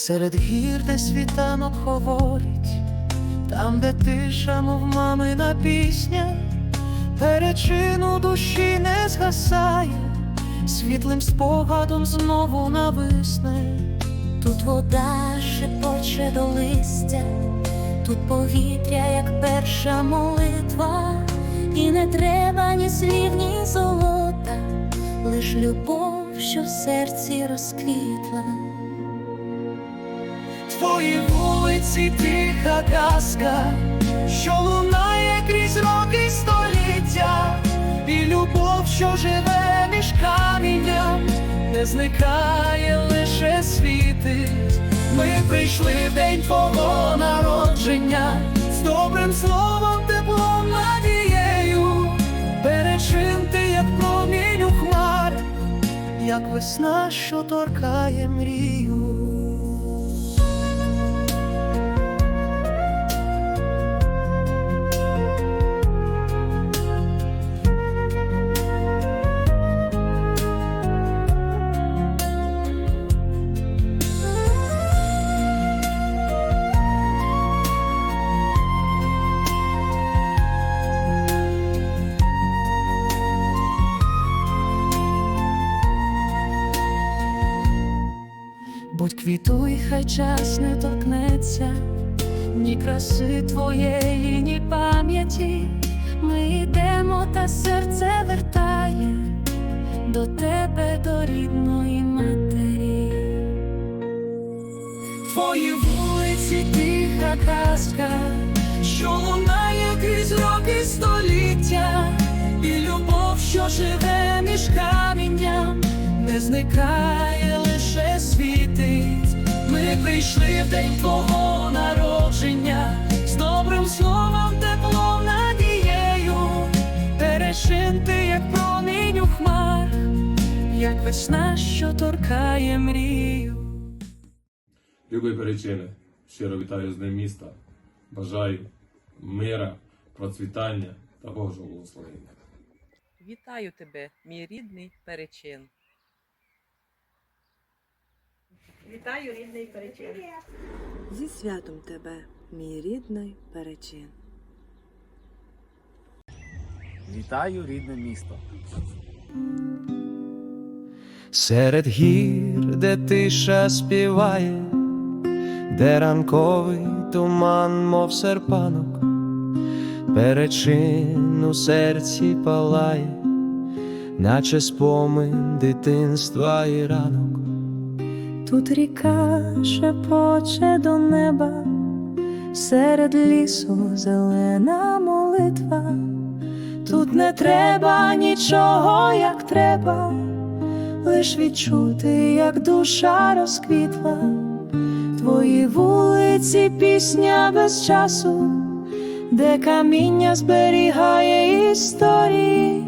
Серед гір, де світанок говорить, там, де тиша, мов мамина пісня, перечину душі не згасає, світлим спогадом знову нависне. Тут вода шепоче до листя, тут повітря, як перша молитва, і не треба ні слів, ні золота, лиш любов, що в серці розквітла. Твої вулиці тиха казка, що лунає крізь роки століття, і любов, що живе між камінням, не зникає, лише світить. Ми прийшли в день твого народження, з добрим словом, теплом, надією, перечин ти, як промінь у хмар, як весна, що торкає мрію. Будь квітуй, хай час не торкнеться, ні краси твоєї, ні пам'яті. Ми йдемо, та серце вертає до тебе, до рідної матері. Твої вулиці тиха казка, що лунає крізь роки століття, і любов, що живе між камінням, не зникає, прийшли в день твого народження, з добрим словом, теплом, надією, перешин ти, як промінь у хмар, як весна, що торкає мрію. Любі перечини, щиро вітаю з Днем міста. Бажаю мира, процвітання та Божого благословення. Вітаю тебе, мій рідний перечин. Вітаю, рідний перечин. Зі святом тебе, мій рідний перечин. Вітаю рідне місто. Серед гір, де тиша співає, де ранковий туман, мов серпанок, перечин у серці палає, наче спомин дитинства і ранок. Тут ріка шепоче до неба, серед лісу зелена молитва. Тут не треба нічого, як треба, лиш відчути, як душа розквітла. Твої вулиці, пісня без часу, де каміння зберігає історії,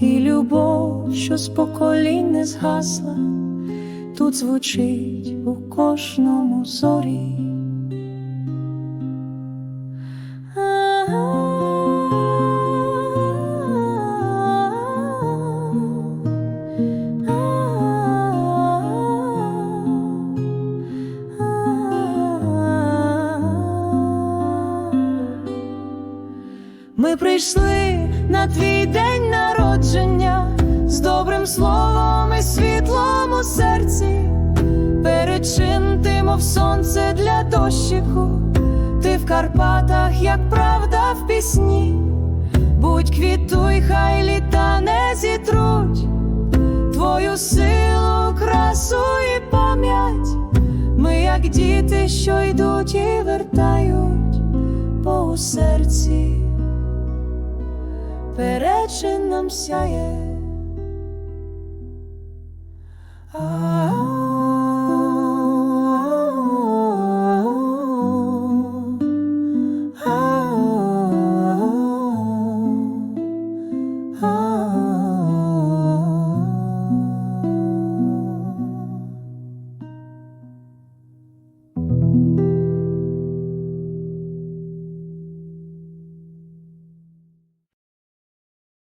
і любов, що з поколінь не згасла тут звучить у кожному зорі. Ми прийшли на твій день народження з добрим словом серці, перечин ти, мов сонце для дощику, ти в Карпатах, як правда в пісні, будь квітуй, хай літа не зітруть, твою силу, красу і пам'ять, ми, як діти, що йдуть і вертають, бо у серці. Перечин нам сяє.